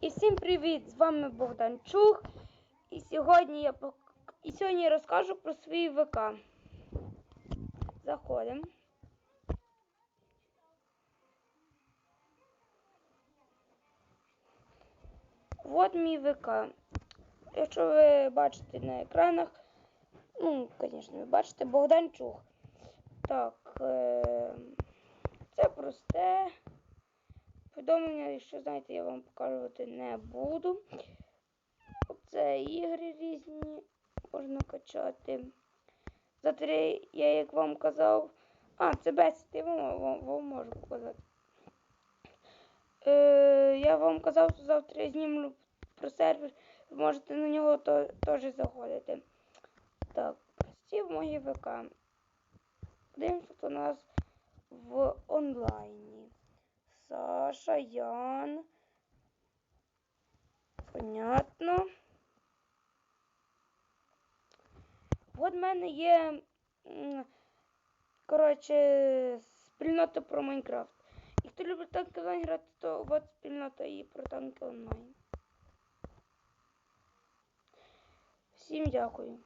І всім привіт! З вами Богдан Чух. І сьогодні я і сьогодні я розкажу про свій ВК. Заходимо. От мій ВК. Якщо ви бачите на екранах, ну, звісно, ви бачите Богдан Чух. Так, е... це просте. Повідомлення, якщо знаєте, я вам показувати не буду. Це ігри різні можна качати. За три, я як вам казав. А, це бесіди, вам, вам, вам можу показати. Е, я вам казав, що завтра я знімлю про сервер. Ви можете на нього теж заходити. Так, стів мої ВК. Подивимося, що у нас в онлайні. Саша, Ян. Понятно. От в мене є, коротше, спільнота про Майнкрафт. І хто любить танки онлайн грати, то от спільнота і про танки онлайн. Всім дякую.